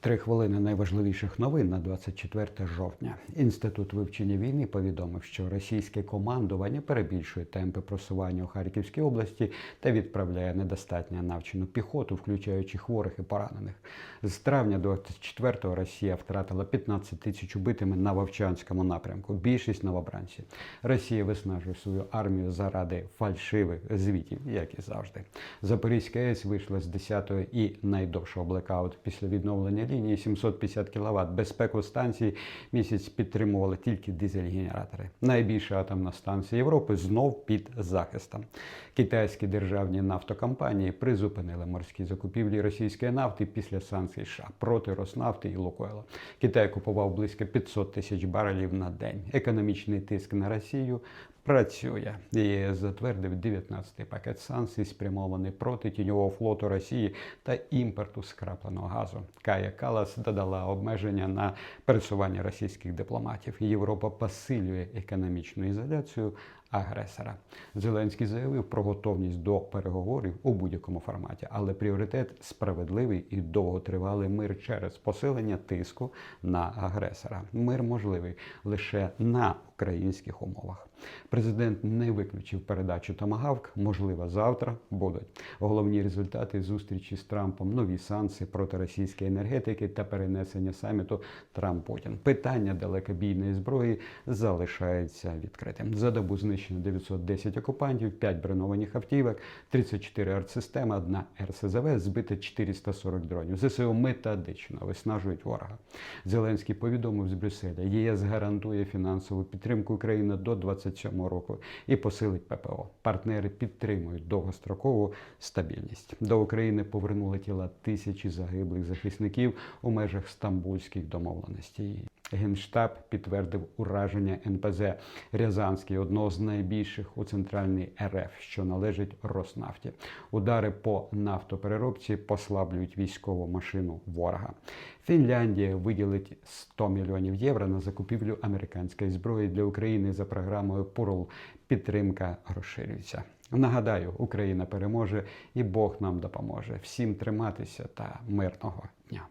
Три хвилини найважливіших новин на 24 жовтня. Інститут вивчення війни повідомив, що російське командування перебільшує темпи просування у Харківській області та відправляє недостатньо навчену піхоту, включаючи хворих і поранених. З травня 24-го Росія втратила 15 тисяч убитими на Вовчанському напрямку. Більшість новобранців. Росія виснажує свою армію заради фальшивих звітів, як і завжди. Запорізька АЕС вийшла з 10-го і найдовшого блекаут після відновлення лінії 750 кВт. Безпеку станції місяць підтримували тільки дизель-генератори. Найбільша атомна станція Європи знов під захистом. Китайські державні нафтокомпанії призупинили морські закупівлі російської нафти після санкцій США проти Роснафти і Лукойла. Китай купував близько 500 тисяч барелів на день. Економічний тиск на Росію працює. ЄС затвердив 19-й пакет санкцій, спрямований проти тіньового флоту Росії та імпорту скрапленого газу. Кая Калас додала обмеження на пересування російських дипломатів. Європа посилює економічну ізоляцію агресора. Зеленський заявив про готовність до переговорів у будь-якому форматі, але пріоритет справедливий і довготривалий мир через посилення тиску на агресора. Мир можливий лише на українських умовах. Президент не виключив передачу Томагавк. Можливо, завтра будуть головні результати зустрічі з Трампом, нові санкції проти російської енергетики та перенесення саміту Трамп-Путін. Питання далекобійної зброї залишається відкритим. За добу знищено 910 окупантів, 5 бронованих автівок, 34 артсистеми, одна РСЗВ, збито 440 дронів. ЗСУ методично виснажують ворога. Зеленський повідомив з Брюсселя, ЄС гарантує фінансову підтримку України до 27 року і посилить ППО. Партнери підтримують довгострокову стабільність. До України повернули тіла тисячі загиблих захисників у межах стамбульських домовленостей. Генштаб підтвердив ураження НПЗ Рязанський, одного з найбільших у центральній РФ, що належить Роснафті. Удари по нафтопереробці послаблюють військову машину ворога. Фінляндія виділить 100 мільйонів євро на закупівлю американської зброї для України за програмою ПУРЛ. Підтримка розширюється. Нагадаю, Україна переможе і Бог нам допоможе. Всім триматися та мирного дня.